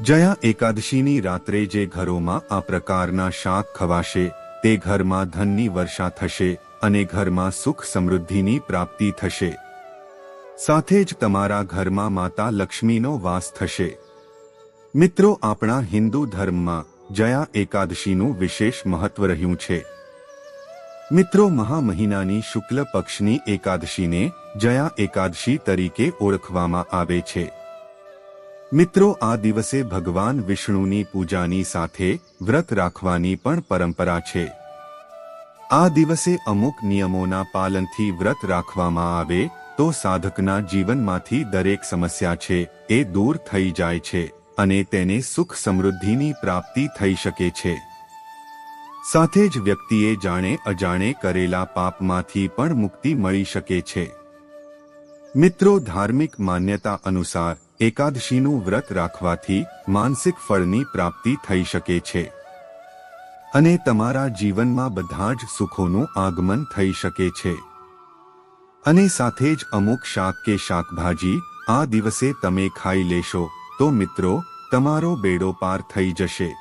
જયા એકાદશીની રાત્રે જે ઘરોમાં આ પ્રકારના શાક ખવાશે, તે ઘરમાં ધનની વર્ષા થશે અને ઘરમાં સુખ સમૃદ્ધિની પ્રાપ્તિ થશે. સાથે જ તમારા ઘરમાં માતા લક્ષ્મીનો વાસ થશે. મિત્રો, આપણા હિન્દુ ધર્મમાં જયા એકાદશીનું વિશેષ મહત્વ રહ્યું છે. મિત્રો મહા મહિનાની શુક્લ પક્ષની એકાદશીને જયા એકાદશી તરીકે ઓળખવામાં આવે છે. મિત્રો, આ દિવસે ભગવાન વિષ્ણુની પૂજાની સાથે વ્રત રાખવાની પણ પરંપરા છે. આ દિવસે અમુક નિયમોના પાલનથી વ્રત રાખવામાં આવે તો સાધકના જીવનમાંથી દરેક સમસ્યા છે એ દૂર થઈ જાય છે અને તેને સુખ સમૃદ્ધિની પ્રાપ્તિ થઈ શકે છે. સાથે જ વ્યક્તિએ જાણે અજાણે કરેલા પાપમાંથી પણ મુક્તિ મળી શકે છે. મિત્રો, ધાર્મિક માન્યતા અનુસાર એકાદશીનું વ્રત રાખવાથી માનસિક ફળની પ્રાપ્તિ થઈ શકે છે. અને તમારા જીવનમાં બધા જ સુખોનું આગમન થઈ શકે છે. અને સાથે જ અમુક શાક કે શાકભાજી આ દિવસે તમે ખાઈ લેશો, તો મિત્રો, તમારો બેડો પાર થઈ જશે.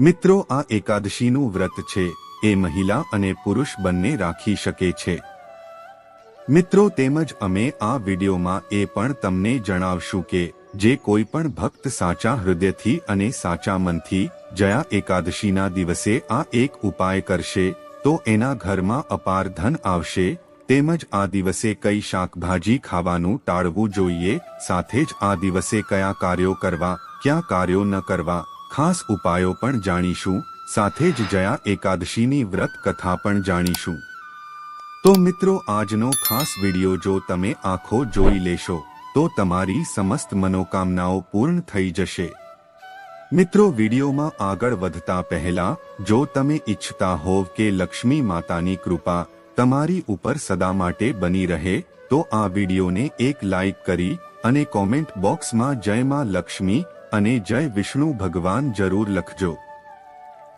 મિત્રો, આ એકાદશીનું વ્રત છે, એ મહિલા અને પુરુષ બંને રાખી શકે છે. મિત્રો તેમજ અમે આ વિડીયોમાં એ પણ તમને જણાવશું કે, જે કોઈ પણ ભક્ત સાચા હૃદયથી અને સાચા મનથી જયા એકાદશીના દિવસે આ એક ઉપાય કરશે, તો એના ઘરમાં અપાર ધન આવશે, તેમજ આ દિવસે કઈ શાકભાજી ખાવાનું ટાળવું જોઈએ, સાથે જ આ દિવસે કયા કાર્યો કરવા, ક્યાં કાર્યો ન કરવા, ખાસ ઉપાયો પણ જાણીશું, સાથે જ જયા એકાદશીની વ્રત કથા પણ જાણીશું. તો મિત્રો, આજનો ખાસ વિડિયો જો તમે આંખો જોઈ લેશો, તો તમારી સમસ્ત મનોકામનાઓ પૂર્ણ થઈ જશે. મિત્રો, વિડીયોમાં આગળ વધતા પહેલા, જો તમે ઈચ્છતા હોવ કે લક્ષ્મી માતાની કૃપા તમારી ઉપર સદા માટે બની રહે, તો આ વિડીયોને એક લાઈક કરી અને કોમેન્ટ બોક્સમાં જય માં લક્ષ્મી અને જય વિષ્ણુ ભગવાન જરૂર લખજો.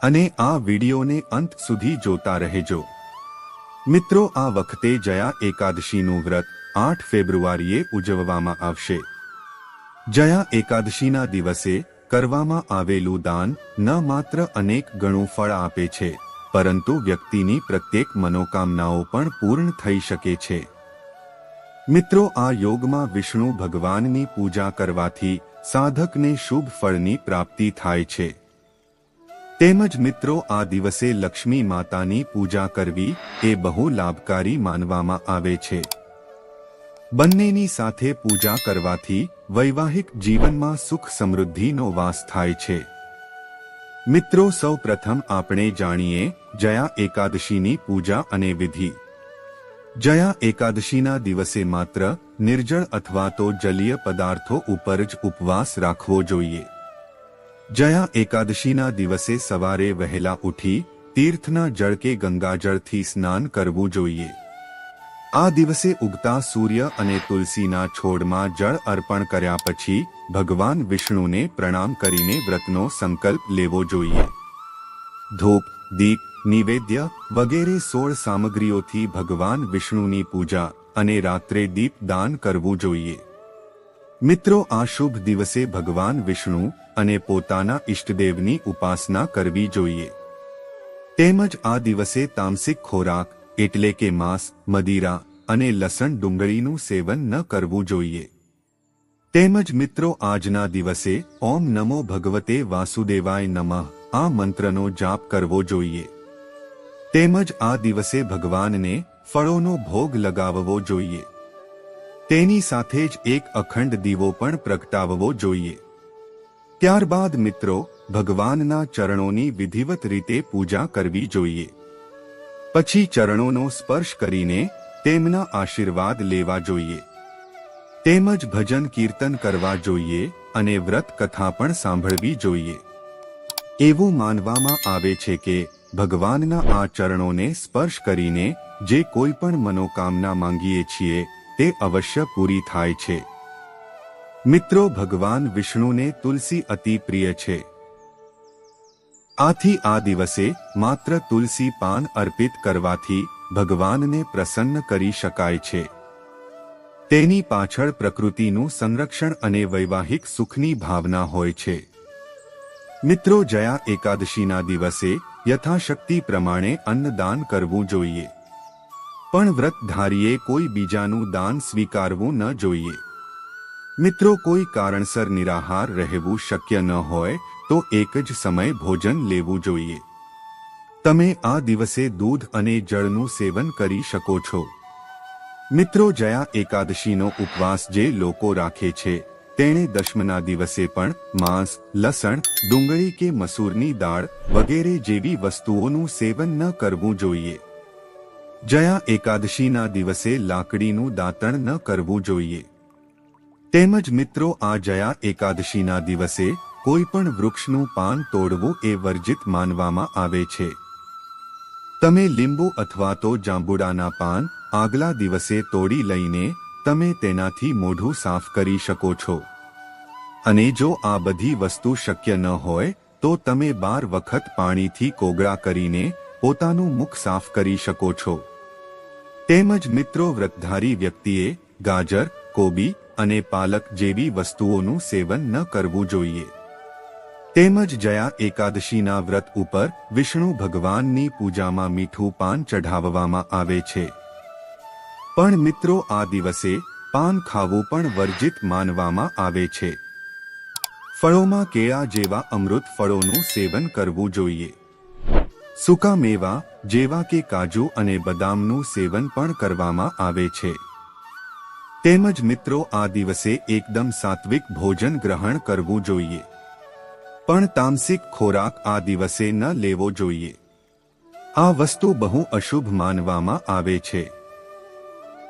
અને આ વિડીયોને અંત સુધી જોતા રહેજો. મિત્રો, આ વખતે જયા એકાદશીનું વ્રત આઠ ફેબ્રુઆરીએ ઉજવવામાં આવશે. જયા એકાદશીના દિવસે કરવામાં આવેલું દાન ન માત્ર અનેક ગણું ફળ આપે છે, પરંતુ વ્યક્તિની પ્રત્યેક મનોકામનાઓ પણ પૂર્ણ થઈ શકે છે. મિત્રો, આ યોગમાં વિષ્ણુ ભગવાનની પૂજા કરવાથી સાધકને શુભ ફળની પ્રાપ્તિ થાય છે. તેમજ મિત્રો, આ દિવસે લક્ષ્મી માતાની પૂજા કરવી એ બહુ લાભકારી માનવામાં આવે છે. બંનેની સાથે પૂજા કરવાથી વૈવાહિક જીવનમાં સુખ સમૃદ્ધિનો વાસ થાય છે. મિત્રો સૌ પ્રથમ આપણે જાણીએ જયા એકાદશીની પૂજા અને વિધિ. જયા એકાદશીના દિવસે માત્ર નિર્જળ અથવા તો જલીય પદાર્થો ઉપર જ ઉપવાસ રાખવો જોઈએ. જયા એકાદશીના દિવસે સવારે વહેલા ઉઠી તીર્થના જળ કે ગંગાજળથી સ્નાન કરવું જોઈએ. આ દિવસે ઉગતા સૂર્ય અને તુલસીના છોડમાં જળ અર્પણ કર્યા પછી ભગવાન વિષ્ણુને પ્રણામ કરીને વ્રતનો સંકલ્પ લેવો જોઈએ. ધૂપ, દીપ, નિવેદ્ય વગેરે સોળ સામગ્રીઓથી ભગવાન વિષ્ણુની પૂજા અને રાત્રે દીપ દાન કરવું જોઈએ. મિત્રો, આ શુભ દિવસે ભગવાન વિષ્ણુ અને પોતાના ઇષ્ટદેવની ઉપાસના કરવી જોઈએ. તેમજ આ દિવસે તામસિક ખોરાક, એટલે કે માંસ, મદિરા અને લસણ ડુંગળીનું સેવન ન કરવું જોઈએ. તેમજ મિત્રો, આજના દિવસે ઓમ નમો ભગવતે વાસુદેવાય નમઃ, આ મંત્રનો જાપ કરવો જોઈએ. તેમજ આ દિવસે ભગવાનને ફળોનો ભોગ લગાવવો જોઈએ. તેની સાથે જ એક અખંડ દીવો પણ પ્રગટાવવો જોઈએ. ત્યારબાદ મિત્રો, ભગવાનના ચરણોની વિધિવત રીતે પૂજા કરવી જોઈએ. પછી ચરણોનો સ્પર્શ કરીને તેમના આશીર્વાદ લેવા જોઈએ. તેમજ ભજન કીર્તન કરવા જોઈએ અને વ્રત કથા પણ સાંભળવી જોઈએ. એવું માનવામાં આવે છે કે ભગવાનના આ ચરણોને સ્પર્શ કરીને જે કોઈ પણ મનોકામના માંગીએ છીએ તે અવશ્ય પૂરી થાય છે. મિત્રો, ભગવાન વિષ્ણુને તુલસી અતિ પ્રિય છે. આથી આ દિવસે માત્ર તુલસી પાન અર્પિત કરવાથી ભગવાનને પ્રસન્ન કરી શકાય છે. તેની પાછળ પ્રકૃતિનું સંરક્ષણ અને વૈવાહિક સુખની ભાવના હોય છે. મિત્રો, જયા એકાદશીના દિવસે યથાશક્તિ પ્રમાણે અન્નદાન કરવું જોઈએ. પણ વ્રતધારીએ કોઈ બીજાનું દાન સ્વીકારવું ન જોઈએ. મિત્રો, કોઈ કારણસર નિરાહાર રહેવું શક્ય ન હોય, તો એક જ સમય ભોજન લેવું જોઈએ. તમે આ દિવસે દૂધ અને જળનું સેવન કરી શકો છો. મિત્રો, જયા એકાદશીનો ઉપવાસ જે લોકો રાખે છે, તેણે દશમના દિવસે પણ માંસ, લસણ, ડુંગળી કે મસૂરની દાળ વગેરે જેવી વસ્તુઓનું સેવન ન કરવું જોઈએ. જયા એકાદશીના દિવસે લાકડીનું દાંતણ ન કરવું જોઈએ. તેમજ મિત્રો, આ જયા એકાદશીના દિવસે કોઈ પણ વૃક્ષનું પાન તોડવું એ વર્જિત માનવામાં આવે છે. તમે લીંબુ અથવા તો જાંબુડાના પાન આગલા દિવસે તોડી લઈને તમે તેનાથી મોઢું સાફ કરી શકો છો. અને જો આ બધી વસ્તુ શક્ય ન હોય, તો તમે બાર વખત પાણીથી કોગળા કરીને પોતાનું મુખ સાફ કરી શકો છો. તેમજ મિત્રો વ્રતધારી વ્યક્તિએ ગાજર, કોબી અને પાલક જેવી વસ્તુઓનું સેવન ન કરવું જોઈએ. તેમજ જયા એકાદશીના વ્રત ઉપર વિષ્ણુ ભગવાનની પૂજામાં મીઠું પાન ચઢાવવામાં આવે છે. પણ મિત્રો આ દિવસે પાન ખાવું પણ વર્જિત માનવામાં આવે છે. ફળોમાં કેળા જેવા અમૃત ફળોનું સેવન કરવું જોઈએ. સૂકા મેવા જેવા કે કાજુ અને બદામનું સેવન પણ કરવામાં આવે છે. તેમજ મિત્રો, આ દિવસે એકદમ સાત્વિક ભોજન ગ્રહણ કરવું જોઈએ. પણ તામસિક ખોરાક આ દિવસે ન લેવો જોઈએ. આ વસ્તુ બહુ અશુભ માનવામાં આવે છે.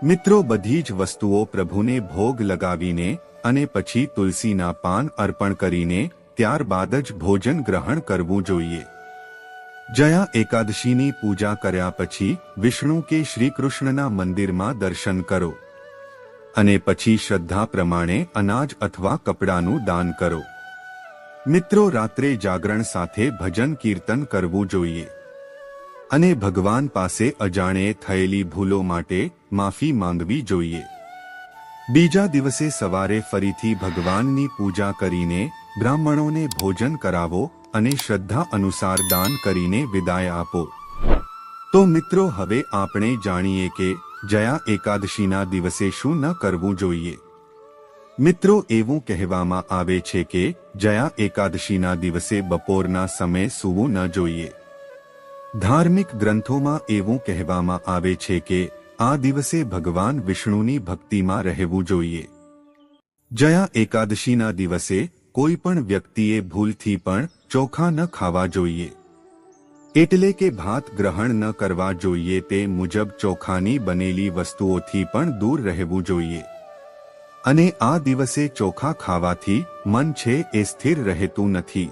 મિત્રો, બધી જ વસ્તુઓ પ્રભુને ભોગ લગાવીને અને પછી તુલસીના પાન અર્પણ કરીને ત્યારબાદ જ ભોજન ગ્રહણ કરવું જોઈએ. જયા એકાદશીની પૂજા કર્યા પછી વિષ્ણુ કે શ્રી કૃષ્ણના મંદિરમાં દર્શન કરો. અને પછી શ્રદ્ધા પ્રમાણે અનાજ અથવા કપડાનું દાન કરો. મિત્રો, રાત્રે જાગરણ સાથે ભજન કીર્તન કરવું જોઈએ. અને ભગવાન પાસે અજાણે થયેલી ભૂલો માટે માફી માંગવી જોઈએ. બીજા દિવસે સવારે ફરીથી ભગવાનની પૂજા કરીને બ્રાહ્મણોને ભોજન કરાવો અને શ્રદ્ધા અનુસાર દાન કરીને વિદાય આપો. તો મિત્રો, હવે આપણે જાણીએ કે જયા એકાદશીના દિવસે શું ન કરવું જોઈએ. મિત્રો, એવું કહેવામાં આવે છે કે જયા એકાદશીના દિવસે બપોરના સમયે સૂવું ન જોઈએ. ધાર્મિક ગ્રંથોમાં એવું કહેવામાં આવે છે કે આ દિવસે ભગવાન વિષ્ણુની ભક્તિમાં રહેવું જોઈએ. જયા એકાદશીના દિવસે કોઈ પણ વ્યક્તિએ ભૂલથી પણ ચોખા ન ખાવા જોઈએ. એટલે કે ભાત ગ્રહણ ન કરવા જોઈએ તે મુજબ ચોખાની બનેલી વસ્તુઓથી પણ દૂર રહેવું જોઈએ. અને આ દિવસે ચોખા ખાવાથી મન છે એ સ્થિર રહેતું નથી.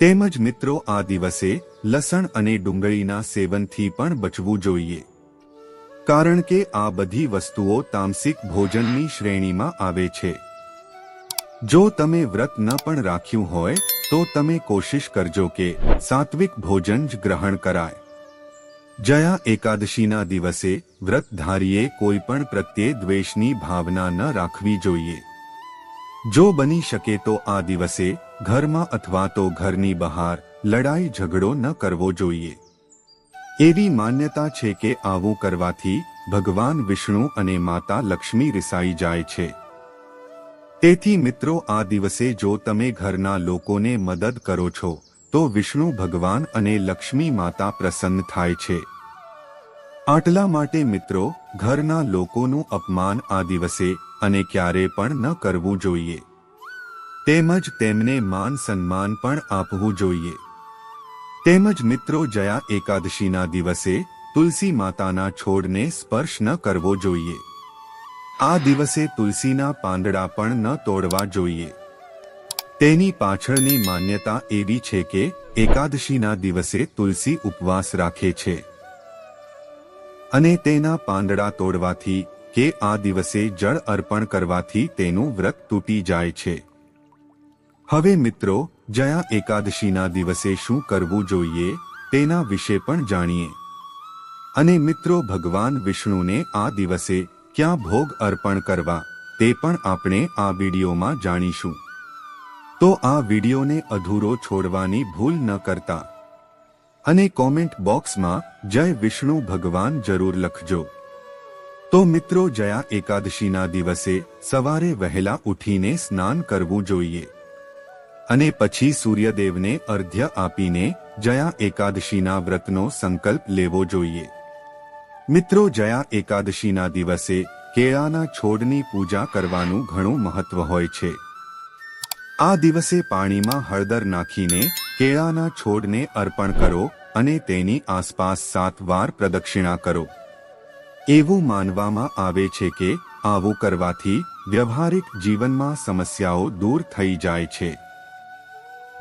તેમજ મિત્રો, આ દિવસે લસણ અને ડુંગળીના સેવનથી પણ બચવું જોઈએ. કારણ કે આ બધી વસ્તુઓ તામસિક ભોજનની શ્રેણીમાં આવે છે. જો તમે વ્રત ન પણ રાખ્યું હોય, તો તમે કોશિશ કરજો કે સાત્વિક ભોજન જ ગ્રહણ કરાય. જયા એકાદશીના દિવસે વ્રતધારીએ કોઈ પણ પ્રત્યે દ્વેષની ભાવના ન રાખવી જોઈએ. જો બની શકે તો આ દિવસે ઘરમાં અથવા તો ઘરની બહાર લડાઈ ઝઘડો ન કરવો જોઈએ. એવી માન્યતા છે કે આવું કરવાથી ભગવાન વિષ્ણુ અને માતા લક્ષ્મી રિસાઈ જાય છે. તેથી મિત્રો, આ દિવસે જો તમે ઘરના લોકોને મદદ કરો છો, તો વિષ્ણુ ભગવાન અને લક્ષ્મી માતા પ્રસન્ન થાય છે. આટલા માટે મિત્રો, ઘરના લોકોનું અપમાન આ દિવસે અને ક્યારે પણ ન કરવું જોઈએ. તેમજ તેમને માન સન્માન પણ આપવું જોઈએ. તેમજ મિત્રો, જયા એકાદશીના દિવસે તુલસી માતાના છોડને સ્પર્શ ન કરવો જોઈએ. આ દિવસે તુલસીના પાંદડા પણ ન તોડવા જોઈએ. તેની પાછળની માન્યતા એવી છે કે એકાદશીના દિવસે તુલસી ઉપવાસ રાખે છે. અને તેના પાંદડા તોડવાથી કે આ દિવસે જળ અર્પણ કરવાથી તેનું વ્રત તૂટી જાય છે. હવે મિત્રો, જયા એકાદશીના દિવસે શું કરવું જોઈએ તેના વિશે પણ જાણીએ. અને મિત્રો, ભગવાન વિષ્ણુને આ દિવસે ક્યાં ભોગ અર્પણ કરવા તે પણ આપણે આ વિડીયોમાં જાણીશું. તો આ વિડીયોને અધૂરો છોડવાની ભૂલ ન કરતા. અને કોમેન્ટ બોક્સમાં જય વિષ્ણુ ભગવાન જરૂર લખજો. તો મિત્રો જયા એકાદશીના દિવસે સવારે વહેલા ઉઠીને સ્નાન કરવું જોઈએ. અને પછી સૂર્યદેવને અર્ધ્ય આપીને જયા એકાદશીના વ્રતનો સંકલ્પ લેવો જોઈએ. મિત્રો, જયા એકાદશીના દિવસે કેળાના છોડની પૂજા કરવાનું ઘણું મહત્વ હોય છે. આ દિવસે પાણીમાં હળદર નાખીને કેળાના છોડને અર્પણ કરો અને તેની આસપાસ સાત વાર પ્રદક્ષિણા કરો. એવું માનવામાં આવે છે કે આવું કરવાથી વ્યવહારિક જીવનમાં સમસ્યાઓ દૂર થઈ જાય છે.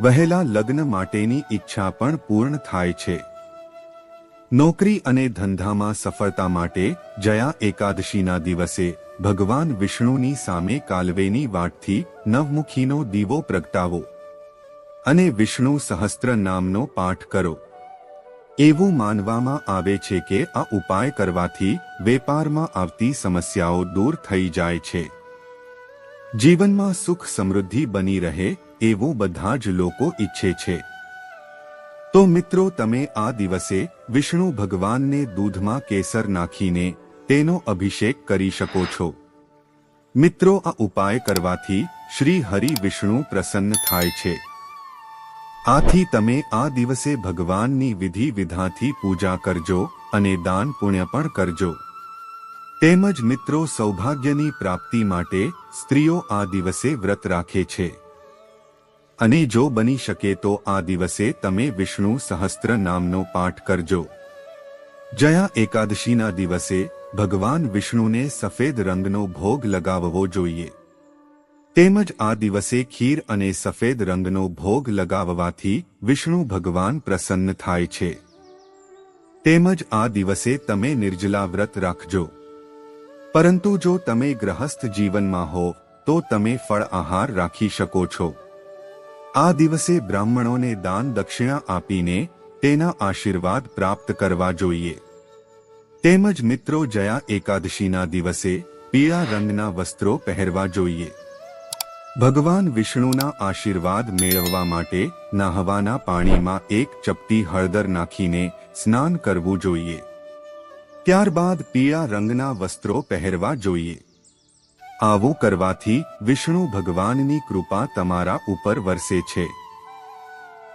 વહેલા લગ્ન માટેની ઈચ્છા પણ પૂર્ણ થાય છે. નોકરી અને ધંધામાં સફળતા માટે જયા એકાદશીના દિવસે ભગવાન વિષ્ણુની સામે કાલવેની વાટથી નવમુખીનો દીવો પ્રગટાવો અને વિષ્ણુ સહસ્ત્ર નામનો પાઠ કરો. એવું માનવામાં આવે છે કે આ ઉપાય કરવાથી વેપારમાં આવતી સમસ્યાઓ દૂર થઈ જાય છે. જીવનમાં સુખ સમૃદ્ધિ બની રહે એવું બધા જ લોકો ઈચ્છે છે. તો મિત્રો તમે આ દિવસે વિષ્ણુ ભગવાનને દૂધમાં કેસર નાખીને તેનો અભિષેક કરી શકો છો. મિત્રો આ ઉપાય કરવાથી શ્રી હરિ વિષ્ણુ પ્રસન્ન થાય છે. આથી તમે આ દિવસે ભગવાનની વિધિ વિધાથી પૂજા કરજો અને દાન પુણ્ય પણ કરજો. તેમજ મિત્રો સૌભાગ્યની પ્રાપ્તિ માટે સ્ત્રીઓ આ દિવસે વ્રત રાખે છે. અને જો બની શકે તો આ દિવસે તમે વિષ્ણુ સહસ્ત્ર નામનો પાઠ કરજો. જયા એકાદશીના દિવસે ભગવાન વિષ્ણુને સફેદ રંગનો ભોગ લગાવવો જોઈએ. તેમજ આ દિવસે ખીર અને સફેદ રંગનો ભોગ લગાવવાથી વિષ્ણુ ભગવાન પ્રસન્ન થાય છે. તેમજ આ દિવસે તમે નિર્જલા વ્રત રાખજો. પરંતુ જો તમે ગ્રહસ્થ જીવનમાં હો, તો તમે ફળ આહાર રાખી શકો છો. આ દિવસે બ્રાહ્મણોને દાન દક્ષિણા આપીને તેના આશીર્વાદ પ્રાપ્ત કરવા જોઈએ. તેમજ મિત્રો જયા એકાદશીના દિવસે પીળા રંગના વસ્ત્રો પહેરવા જોઈએ. ભગવાન વિષ્ણુના આશીર્વાદ મેળવવા માટે નાહવાના પાણીમાં એક ચપટી હળદર નાખીને સ્નાન કરવું જોઈએ. ત્યારબાદ પીળા રંગના વસ્ત્રો પહેરવા જોઈએ. આવું કરવાથી વિષ્ણુ ભગવાનની કૃપા તમારા ઉપર વરસે છે.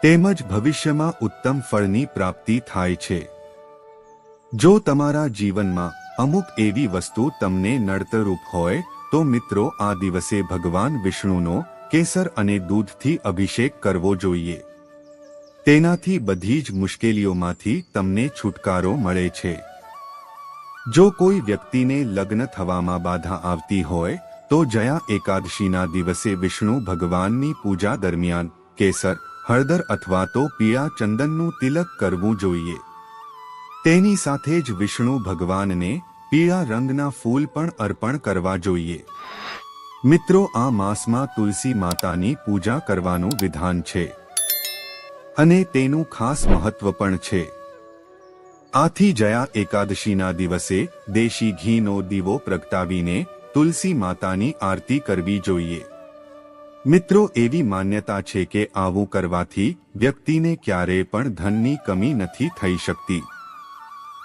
તેમજ ભવિષ્યમાં ઉત્તમ ફળની પ્રાપ્તિ થાય છે. જો તમારા જીવનમાં અમુક એવી વસ્તુ તમને નડતરૂપ હોય, તો મિત્રો આ દિવસે ભગવાન વિષ્ણુનો કેસર અને દૂધથી અભિષેક કરવો જોઈએ. તેનાથી બધી જ મુશ્કેલીઓમાંથી તમને છુટકારો મળે છે. જો કોઈ વ્યક્તિને લગ્ન થવામાં બાધા આવતી હોય, તો જયા એકાદશીના દિવસે વિષ્ણુ ભગવાનની પૂજા દરમિયાન કેસર, હળદર અથવા તો પીળા ચંદનનું તિલક કરવું જોઈએ. તેની સાથે જ વિષ્ણુ ભગવાનને પીળા રંગના ફૂલ પણ અર્પણ કરવા જોઈએ. મિત્રો, આ માસમાં તુલસી માતાની પૂજા કરવાનું વિધાન છે. અને તેનું ખાસ મહત્વ પણ છે. આથી જયા એકાદશીના દિવસે દેશી ઘીનો દીવો પ્રગટાવીને તુલસી માતાની આરતી કરવી જોઈએ. મિત્રો, એવી માન્યતા છે કે આવું કરવાથી વ્યક્તિને ક્યારેય પણ ધનની કમી નથી થઈ શકતી.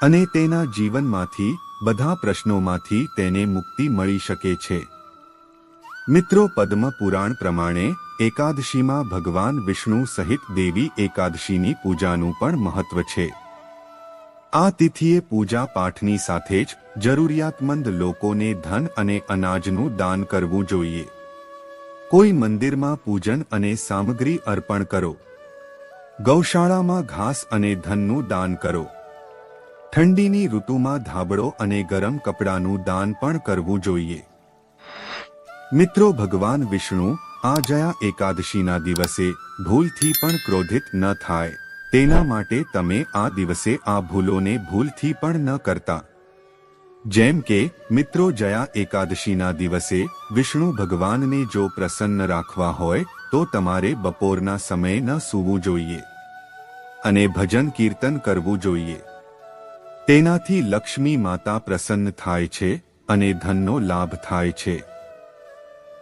અને તેના જીવનમાંથી, બધા પ્રશ્નોમાંથી તેને મુક્તિ મળી શકે છે. મિત્રો, પદ્મ પુરાણ પ્રમાણે એકાદશીમાં ભગવાન વિષ્ણુ સહિત દેવી એકાદશીની પૂજાનું પણ મહત્વ છે. આ તિથિએ પૂજા પાઠની સાથે જ જરૂરિયાતમંદ લોકોને ધન અને અનાજનું દાન કરવું જોઈએ. કોઈ મંદિરમાં પૂજન અને સામગ્રી અર્પણ કરો. ગૌશાળામાં ઘાસ અને ધનનું દાન કરો. ઠંડીની ઋતુમાં ધાબળો અને ગરમ કપડાનું દાન પણ કરવું જોઈએ. મિત્રો, ભગવાન વિષ્ણુ આ જયા એકાદશીના દિવસે ભૂલથી પણ ક્રોધિત ન થાય. તેના માટે તમે આ દિવસે આ ભૂલોને ભૂલથી પણ ન કરતા. જેમ કે, મિત્રો જયા એકાદશીના દિવસે વિષ્ણુ ભગવાનને જો પ્રસન્ન રાખવા હોય, તો તમારે બપોરના સમયે ન સૂવું જોઈએ. અને ભજન કીર્તન કરવું જોઈએ. તેનાથી લક્ષ્મી માતા પ્રસન્ન થાય છે અને ધનનો લાભ થાય છે.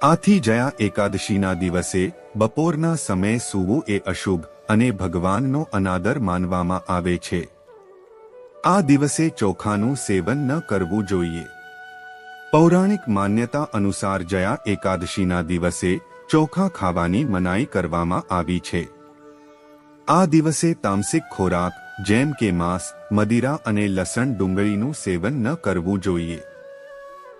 આથી જયા એકાદશીના દિવસે બપોરના સમયે સૂવું એ અશુભ અને ભગવાનનો અનાદર માનવામાં આવે છે. આ દિવસે ચોખાનું સેવન ન કરવું જોઈએ. પૌરાણિક માન્યતા અનુસાર જયા એકાદશીના દિવસે ચોખા ખાવાની મનાઈ કરવામાં આવી છે. આ દિવસે તામસિક ખોરાક, જેમ કે માંસ, મદિરા અને લસણ ડુંગળીનું સેવન ન કરવું જોઈએ.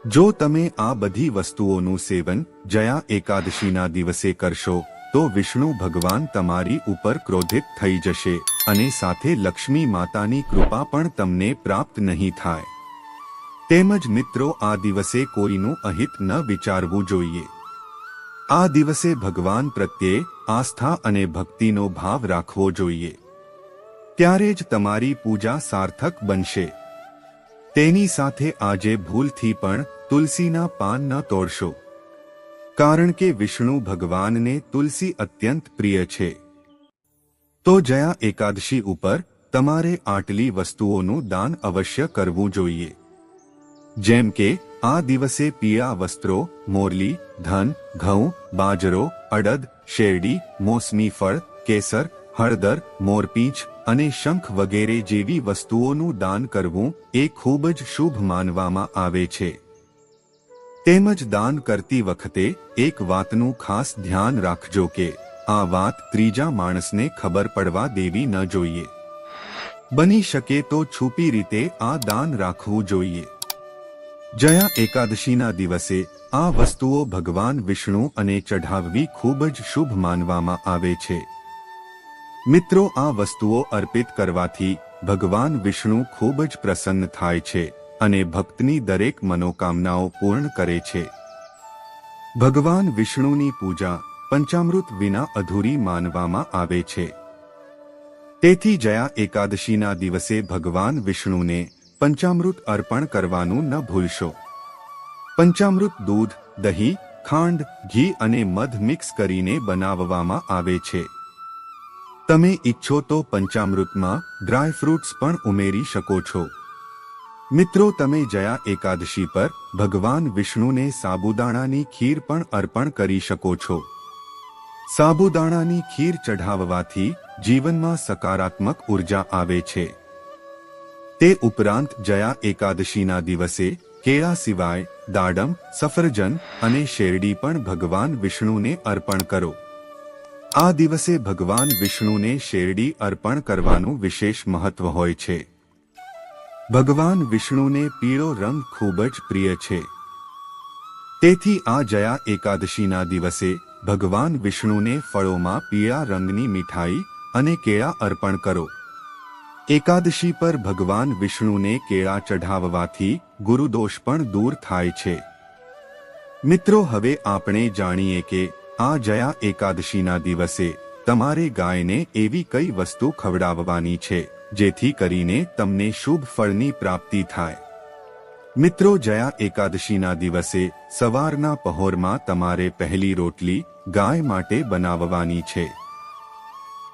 જો તમે આ બધી વસ્તુઓનું સેવન જયા એકાદશીના દિવસે કરશો તો વિષ્ણુ ભગવાન તમારી ઉપર ક્રોધિત થઈ જશે અને સાથે લક્ષ્મી માતાની કૃપા પણ તમને પ્રાપ્ત નહીં થાય. તેમજ મિત્રો, આ દિવસે કોઈનું અહિત ન વિચારવું જોઈએ. આ દિવસે ભગવાન પ્રત્યે આસ્થા અને ભક્તિનો ભાવ રાખવો જોઈએ. ત્યારે જ તમારી પૂજા સાર્થક બનશે. તેની સાથે આજે ભૂલથી પણ તુલસીના પાન ન તોડશો. કારણ કે વિષ્ણુ ભગવાનને તુલસી અત્યંત પ્રિય છે. તો જયા એકાદશી ઉપર તમારે આટલી વસ્તુઓનું દાન અવશ્ય કરવું જોઈએ. જેમ કે, આ દિવસે પીળા વસ્ત્રો, મોરલી, ધન, ઘઉં, બાજરો, અડદ, શેરડી, મોસમી ફળ, કેસર, હળદર, મોરપીંછ અને શંખ વગેરે જેવી વસ્તુઓનું દાન કરવું એ ખૂબ જ શુભ માનવામાં આવે છે. તેમજ દાન કરતી વખતે એક વાતનું ખાસ ધ્યાન રાખજો કે આ વાત ત્રીજા માણસને ખબર પડવા દેવી ન જોઈએ. બની શકે તો છુપી રીતે આ દાન રાખવું જોઈએ. જયા એકાદશીના દિવસે આ વસ્તુઓ ભગવાન વિષ્ણુ અને ચઢાવવી ખૂબ જ શુભ માનવામાં આવે છે. મિત્રો, આ વસ્તુઓ અર્પિત કરવાથી ભગવાન વિષ્ણુ ખૂબ જ પ્રસન્ન થાય છે. અને ભક્તની દરેક મનોકામનાઓ પૂર્ણ કરે છે. ભગવાન વિષ્ણુની પૂજા પંચામૃત વિના અધૂરી માનવામાં આવે છે. તેથી જયા એકાદશીના દિવસે ભગવાન વિષ્ણુને પંચામૃત અર્પણ કરવાનું ન ભૂલશો. પંચામૃત દૂધ, દહીં, ખાંડ, ઘી અને મધ મિક્સ કરીને બનાવવામાં આવે છે. તમે ઈચ્છો તો પંચામૃતમાં ડ્રાય ફ્રૂટ્સ પણ ઉમેરી શકો છો. મિત્રો, તમે જયા એકાદશી પર ભગવાન વિષ્ણુને સાબુદાણાની ખીર પણ અર્પણ કરી શકો છો. સાબુદાણાની ખીર ચઢાવવાથી જીવનમાં સકારાત્મક ઊર્જા આવે છે. તે ઉપરાંત જયા એકાદશીના દિવસે કેળા સિવાય દાડમ, સફરજન અને શેરડી પણ ભગવાન વિષ્ણુને અર્પણ કરો. આ દિવસે ભગવાન વિષ્ણુને શેરડી અર્પણ કરવાનું વિશેષ મહત્વ હોય છે. ભગવાન વિષ્ણુને પીળો રંગ ખૂબ જ પ્રિય છે. તેથી આ જયા એકાદશીના દિવસે ભગવાન વિષ્ણુને ફળોમાં પીળા રંગની મીઠાઈ અને કેળા અર્પણ કરો. એકાદશી પર ભગવાન વિષ્ણુને કેળા ચઢાવવાથી ગુરુદોષ પણ દૂર થાય છે. મિત્રો, હવે આપણે જાણીએ કે આ જયા એકાદશીના દિવસે તમારે ગાયને એવી કઈ વસ્તુ ખવડાવવાની છે? જેથી કરીને તમને શુભ ફળની પ્રાપ્તિ થાય. મિત્રો, જયા એકાદશીના દિવસે સવારના પહોરમાં તમારે પહેલી રોટલી ગાય માટે બનાવવાની છે.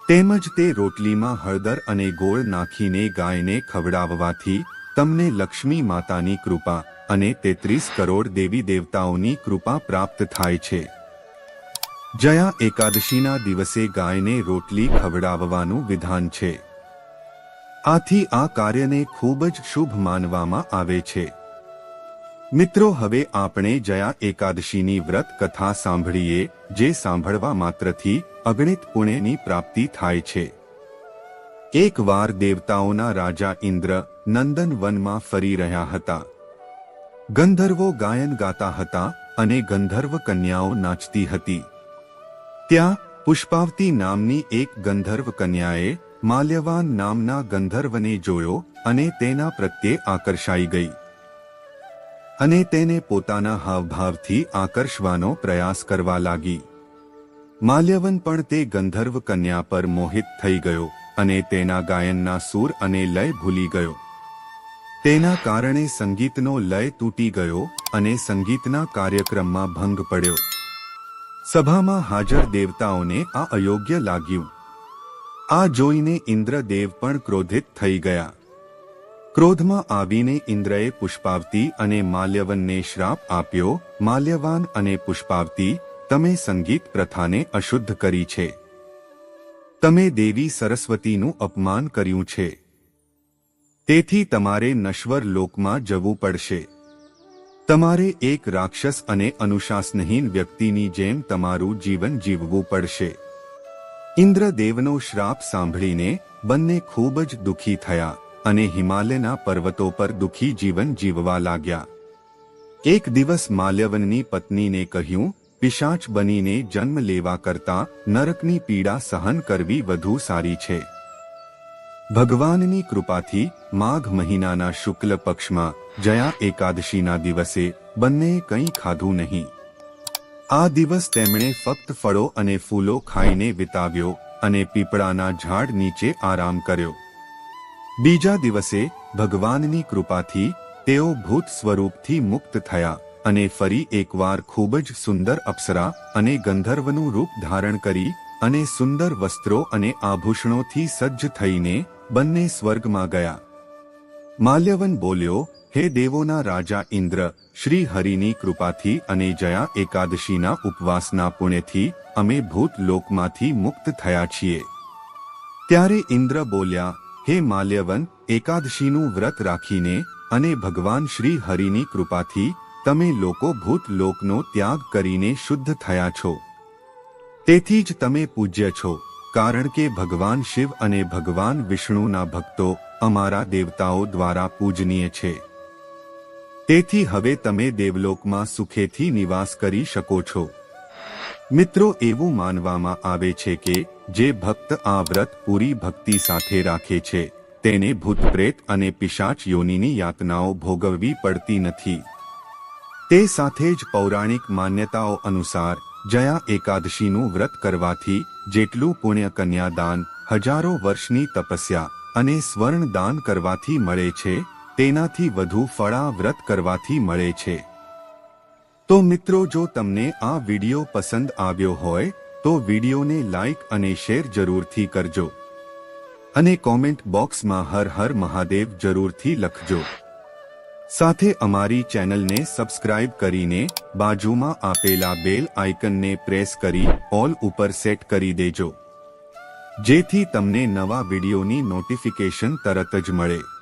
તેમજ તે રોટલીમાં હળદર અને ગોળ નાખીને ગાયને ખવડાવવાથી તમને લક્ષ્મી માતાની કૃપા અને તેત્રીસ કરોડ દેવી દેવતાઓની કૃપા પ્રાપ્ત થાય છે. જયા એકાદશીના દિવસે ગાયને રોટલી ખવડાવવાનું વિધાન છે. આથી આ કાર્યને ખૂબ જ શુભ માનવામાં આવે છે. મિત્રો, હવે આપણે જયા એકાદશીની વ્રત કથા સાંભળીએ, જે સાંભળવા માત્રથી અગણિત પુણ્યની પ્રાપ્તિ થાય છે. એકવાર દેવતાઓના રાજા ઇન્દ્ર નંદન વનમાં ફરી રહ્યા હતા. ગંધર્વો ગાયન ગાતા હતા અને ગંધર્વ કન્યાઓ નાચતી હતી. ત્યાં પુષ્પાવતી નામની એક ગંધર્વ કન્યાએ માલ્યવાન નામના ગંધર્વને જોયો અને તેના પ્રત્યે આકર્ષાઈ ગઈ. અને તેને પોતાના હાવભાવથી આકર્ષવાનો પ્રયાસ કરવા લાગી. માલ્યવન પણ તે ગંધર્વ કન્યા પર મોહિત થઈ ગયો અને તેના ગાયનના સૂર અને લય ભૂલી ગયો. તેના કારણે સંગીતનો લય તૂટી ગયો અને સંગીતના કાર્યક્રમમાં ભંગ પડ્યો. સભામાં હાજર દેવતાઓને આ અયોગ્ય લાગ્યું. આ જોઈને ઇન્દ્રદેવ પણ ક્રોધિત થઈ ગયા. ક્રોધમાં આવીને ઇન્દ્રએ પુષ્પાવતી અને માલ્યવનને શ્રાપ આપ્યો, માલ્યવાન અને પુષ્પાવતી, તમે સંગીત પ્રથાને અશુદ્ધ કરી છે. તમે દેવી સરસ્વતીનું અપમાન કર્યું છે. તેથી તમારે નશ્વર લોકમાં જવું પડશે. તમારે એક રાક્ષસ અને અનુશાસનહીન વ્યક્તિની જેમ તમારું જીવન જીવવું પડશે. ઇન્દ્રદેવનો શ્રાપ સાંભળીને બંને ખૂબ જ દુઃખી થયા અને હિમાલયના પર્વતો પર દુઃખી જીવન જીવવા લાગ્યા. એક દિવસ માલ્યવનની પત્નીને કહ્યું, પિશાચ બનીને જન્મ લેવા કરતા નરકની પીડા સહન કરવી વધુ સારી છે. ભગવાનની કૃપાથી માઘ મહિનાના શુક્લ પક્ષમાં જયા એકાદશીના દિવસે બંનેએ કંઈ ખાધું નહીં. આ દિવસ તેમણે ફક્ત ફળો અને ફૂલો ખાઈને વિતાવ્યો અને પીપળાના ઝાડ નીચે આરામ કર્યો. બીજા દિવસે ભગવાનની કૃપાથી તેઓ ભૂત સ્વરૂપથી મુક્ત થયા અને ફરી એકવાર ખૂબ જ સુંદર અપ્સરા અને ગંધર્વનું રૂપ ધારણ કરી અને સુંદર વસ્ત્રો અને આભૂષણોથી સજ્જ થઈને બંને સ્વર્ગમાં ગયા. માલ્યવન બોલ્યો હે દેવોના રાજા ઇન્દ્ર શ્રી હરિની કૃપાથી અને જયા એકાદશીના ઉપવાસના પુણ્યથી અમે ભૂત લોકમાંથી મુક્ત થયા છીએ. ત્યારે ઇન્દ્ર બોલ્યા, હે માલ્યવન, એકાદશીનું વ્રત રાખીને અને ભગવાન શ્રી હરિની કૃપાથી તમે લોકો ભૂત લોકનો ત્યાગ કરીને શુદ્ધ થયા છો. તેથી જ તમે પૂજ્ય છો, કારણ કે ભગવાન શિવ અને ભગવાન વિષ્ણુના ભક્તો અમારા દેવતાઓ દ્વારા પૂજનીય છે. તેથી હવે તમે દેવલોકમાં સુખેથી નિવાસ કરી શકો છો. મિત્રો, એવું માનવામાં આવે છે કે જે ભક્ત આ વ્રત પૂરી ભક્તિ સાથે રાખે છે, તેને ભૂત પ્રેત અને પિશાચ યોનીની યાતનાઓ ભોગવવી પડતી નથી. તે સાથે જ પૌરાણિક માન્યતાઓ અનુસાર જયા એકાદશીનું વ્રત કરવાથી જેટલું પુણ્ય કન્યાદાન હજારો વર્ષની તપસ્યા અને સ્વર્ણ દાન કરવાથી મળે છે તેનાથી વધુ ફળા વ્રત કરવાથી મળે છે. તો મિત્રો, જો તમને આ વિડિયો પસંદ આવ્યો હોય, તો વિડિયોને લાઈક અને શેર જરૂરથી કરજો. અને કોમેન્ટ બોક્સમાં હર હર મહાદેવ જરૂરથી લખજો. સાથે અમારી ચેનલને સબસ્ક્રાઇબ કરીને બાજુમાં આપેલા બેલ આઇકનને પ્રેસ કરી ઓલ ઉપર સેટ કરી દેજો. જેથી તમને નવા વિડિયોની નોટિફિકેશન તરત જ મળે.